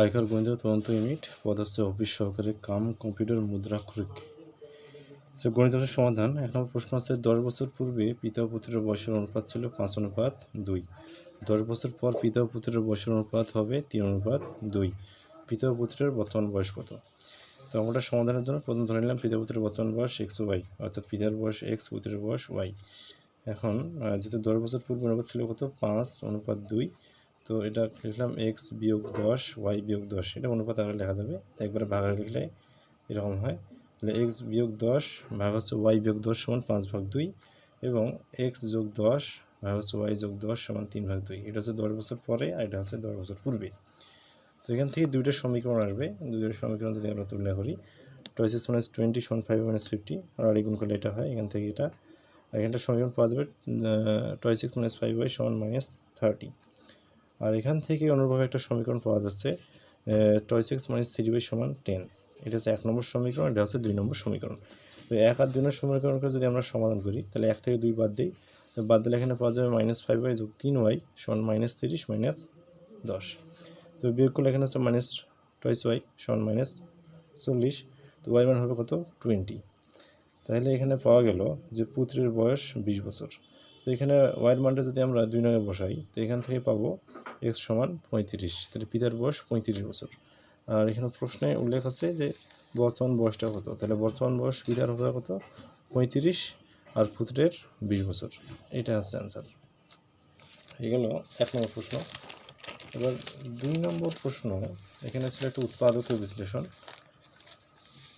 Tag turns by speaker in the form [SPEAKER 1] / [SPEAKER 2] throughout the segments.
[SPEAKER 1] আয়কর গোয়েন্দা তদন্ত ইউনিট পদ অফিস সহকারে কাম কম্পিউটার মুদ্রাক্ষরিক সে গণিতের সমাধান। এক নম্বর প্রশ্ন আছে, দশ বছর পূর্বে পিতা পুত্রের বয়সের অনুপাত ছিল পাঁচ অনুপাত দুই। দশ বছর পর পিতা পুত্রের বয়সের অনুপাত হবে তিন অনুপাত দুই। পিতা পুত্রের বর্তমান বয়স কত? তো আমরা সমাধানের জন্য প্রথম ধরে নিলাম পিতা পুত্রের বর্তমান বয়স এক্স ওয়াই অর্থাৎ পিতার বয়স এক্স পুত্রের বয়স ওয়াই এখন যেহেতু দশ বছর পূর্বে অনুপাত ছিল কত? পাঁচ অনুপাত দুই। তো এটা লিখলাম এক্স বিয়োগ দশ ওয়াই বিয়োগ দশ। এটা অনুপাত আকারে লেখা যাবে। একবারে ভাগারে লিখলে এরকম হয়। তাহলে এক্স বিয়োগ দশ ভাগ হচ্ছে ওয়াই বিয়োগ দশ সমান পাঁচ ভাগ দুই এবং এক্স যোগ দশ ভাগ হচ্ছে ওয়াই যোগ দশ সমান তিন ভাগ দুই। এটা হচ্ছে দশ বছর পরে আর এটা হচ্ছে দশ বছর পূর্বে। তো এখান থেকে দুইটা সমীকরণ আসবে। দুইটা সমীকরণ যদি আমরা তুলনা করি টয়েসেস মাইনাস টোয়েন্টি সমান ফাইভ মাইনাস ফিফটি আর আড়াই গুণ করলে এটা হয়। এখান থেকে এটা এখানটা সমীকরণ পাওয়া যাবে toys six minus five Y সমান মাইনাস থার্টি আর এখান থেকে অনুরূপভাবে একটা সমীকরণ পাওয়া যাচ্ছে টয় সিক্স মাইনাস থ্রি বাই সমান টেন এটা হচ্ছে এক নম্বর সমীকরণ, এটা হচ্ছে দুই নম্বর সমীকরণ। তো এক আর দুই নম্বর সমীকরণকে যদি আমরা সমাধান করি, তাহলে এক থেকে দুই বাদ দিই বাদ দিলে এখানে পাওয়া যাবে মাইনাস ফাইভ ওয়াই যোগ তিন ওয়াই সমান মাইনাস তিরিশ মাইনাস দশ। তো বিয়োগ করলে এখানে হচ্ছে মাইনাস টয়েস ওয়াই সমান মাইনাস চল্লিশ। তো ওয়াই মান হবে কত? টোয়েন্টি তাহলে এখানে পাওয়া গেল যে পুত্রের বয়স বিশ বছর। তো এখানে ওয়াইয়ের মানটা যদি আমরা দুই নঙে বসাই, তো এখান থেকে পাবো এক্স সমান পঁয়ত্রিশ। তাহলে পিতার বয়স পঁয়ত্রিশ বছর। আর এখানে প্রশ্নে উল্লেখ আছে যে বর্তমান বয়সটা কত? তাহলে বর্তমান বয়স পিতার হবে কত? পঁয়ত্রিশ আর পুত্রের বিশ বছর। এটা আছে অ্যান্সার এই গেল এক নম্বর প্রশ্ন। এবার দুই নম্বর প্রশ্ন, এখানে ছিল একটা উৎপাদকের বিশ্লেষণ।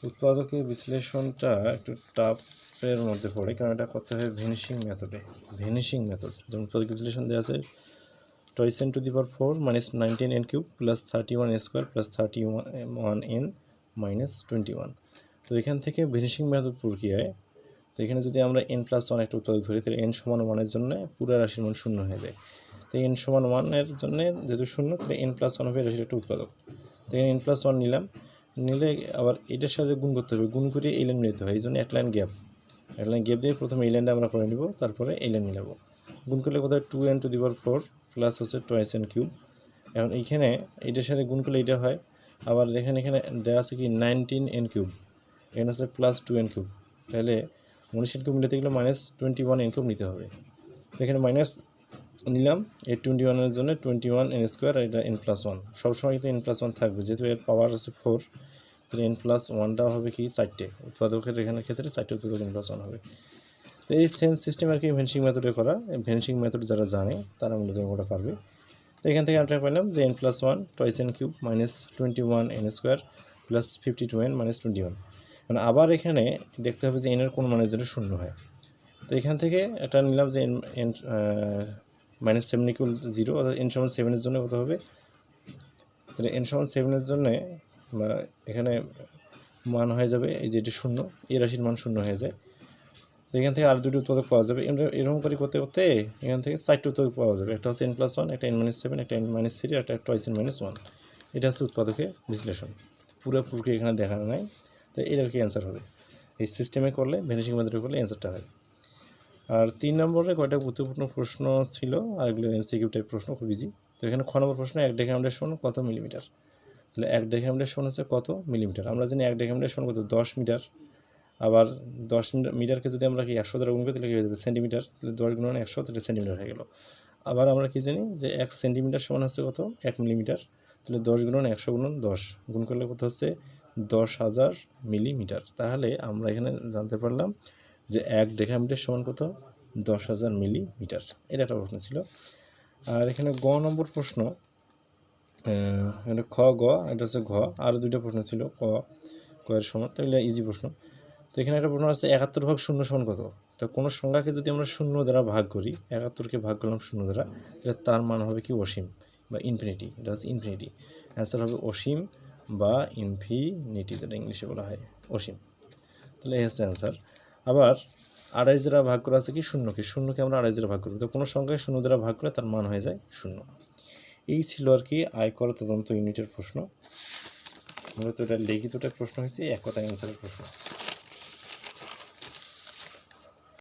[SPEAKER 1] উৎপাদকের বিশ্লেষণটা একটু টাফের মধ্যে পড়ে, কারণ এটা করতে হবে ভেনিশিং মেথডে ভেনিশিং মেথড যেমন উৎপাদক বিশ্লেষণ দেওয়া আছে toys N to the power four minus nineteen N cube plus thirty one square plus thirty one N minus twenty one তো এখান থেকে ভেনিশিং মেথড প্রক্রিয়ায়, তো এখানে যদি আমরা এন প্লাস ওয়ান একটা উৎপাদক ধরি, তাহলে এন সমান ওয়ানের জন্য পুরো রাশির মান শূন্য হয়ে যায়। তো এন সমান ওয়ানের জন্য যেহেতু শূন্য, তাহলে এন প্লাস ওয়ান হবে রাশির একটা উৎপাদক। তো এখানে এন প্লাস ওয়ান নিলাম। নিলে আবার এটার সাথে গুণ করতে হবে। গুণ করে এই লাইন নিতে হয়। এই জন্য এক লাইন গ্যাপ এক লাইন গ্যাপ দিয়ে প্রথমে এই লাইনটা আমরা করে নিব, তারপরে এই লাইন মিলাবো গুণ করলে কোথায়? Two N to the power four plus হচ্ছে টোয়েস এন কিউব এখন এইখানে এটার সাথে গুণ করলে এটা হয়। আবার এখানে এখানে দেওয়া আছে কি নাইনটিন এন কিউব এখানে আছে প্লাস টু এন কিউব তাহলে উনিশ এন কিউব মিলাতে গেলে minus twenty one n cube নিতে হবে। তো এখানে মাইনাস নিলাম। এই টোয়েন্টি ওয়ানের জন্য টোয়েন্টি ওয়ান এন স্কোয়ার আর এটা এন প্লাস ওয়ান সবসময় কিন্তু এন প্লাস ওয়ান থাকবে। যেহেতু এর পাওয়ার আছে ফোর তাহলে এন প্লাস ওয়ানটাও হবে কি চারটে। উৎপাদকের এখানে ক্ষেত্রে চারটে উৎপাদক এন প্লাস ওয়ান হবে। তো এই সেম সিস্টেম আর কি ভেনসিং মেথডে করা। ভেনসিং মেথড যারা জানে, তারা মূলত ওটা পারবে। তো এখান থেকে আমরা পেলাম যে n plus one twice n cube minus twenty one n square plus fifty two n minus twenty one মানে আবার এখানে দেখতে হবে যে এনের কোন মানের জন্য শূন্য হয়। তো এখান থেকে এটা নিলাম যে n n minus seven equal zero অর্থাৎ এন সমান সেভেনের জন্য কত হবে? তাহলে এন সমান সেভেনের জন্য এখানে মান হয়ে যাবে এই যে এটি শূন্য, এই রাশির মান শূন্য হয়ে যায়। এখান থেকে আর দুটি উৎপাদক পাওয়া যাবে। এর- এরকম করে করতে করতে এখান থেকে চারটি উৎপাদক পাওয়া যাবে। একটা হচ্ছে এন প্লাস ওয়ান একটা এন মাইনাস সেভেন একটা এন মাইনাস থ্রি একটা টয়েস এন মাইনাস ওয়ান এটা হচ্ছে উৎপাদকের বিশ্লেষণ। পুরো পুরোকে এখানে দেখানো নাই। তো এর আর কি অ্যান্সার হবে? এই সিস্টেমে করলে ভেনিশিং মেথডে করলে অ্যান্সারটা হয়। আর তিন নম্বরে কয়টা গুরুত্বপূর্ণ প্রশ্ন ছিল? আর এগুলো এমসিকিউ টাইপ প্রশ্ন, খুব ইজি তো এখানে খ নম্বর প্রশ্ন, এক ডেকামিটার সমান কত মিলিমিটার তাহলে এক ডেকামিটার সমান হচ্ছে কত মিলিমিটার আমরা জানি এক ডেকামিটার সমান কত? দশ মিটার। আবার দশ মিটার, মিটারকে যদি আমরা কি একশো দ্বারা গুণ করি, তাহলে কী হয়ে যাবে? সেন্টিমিটার তাহলে দশ গুণ একশো, তাহলে সেন্টিমিটার হয়ে গেল। আবার আমরা কি জানি যে এক সেন্টিমিটার সমান হচ্ছে কত? এক মিলিমিটার তাহলে দশ গুণন একশো গুণন দশ। গুণ করলে কত হচ্ছে? দশ হাজার মিলিমিটার তাহলে আমরা এখানে জানতে পারলাম যে এক ডেকামিটার সমান কত? দশ হাজার মিলিমিটার। এটা একটা প্রশ্ন ছিল। আর এখানে গ নম্বর প্রশ্ন এটা খ, গ, এটা হচ্ছে ঘ। আরও দুইটা প্রশ্ন ছিল, ক ক এর সমান তো এগুলো ইজি প্রশ্ন। তো এখানে একটা প্রশ্ন আছে, একাত্তর ভাগ শূন্য সমান কত? তো কোনো সংখ্যাকে যদি আমরা শূন্য দ্বারা ভাগ করি, একাত্তরকে ভাগ করলাম শূন্য দ্বারা, তাহলে তার মান হবে কি? অসীম বা ইনফিনিটি এটা হচ্ছে ইনফিনিটি অ্যান্সার হবে অসীম বা ইনফিনিটি যেটা ইংলিশে বলা হয় অসীম। তাহলে এই হচ্ছে অ্যান্সার আবার আড়াই দ্বারা ভাগ করে আছে কি শূন্যকে শূন্যকে আমরা আড়াই দ্বারা ভাগ করব। তো কোনো সংখ্যায় শূন্য দ্বারা ভাগ করে তার মান হয়ে যায় শূন্য। এই ছিল আর কি আয়কর তদন্ত ইউনিটের প্রশ্ন। আমরা তো এটা লিখিত একটা প্রশ্ন হয়েছে এক কথা অ্যান্সারের প্রশ্ন।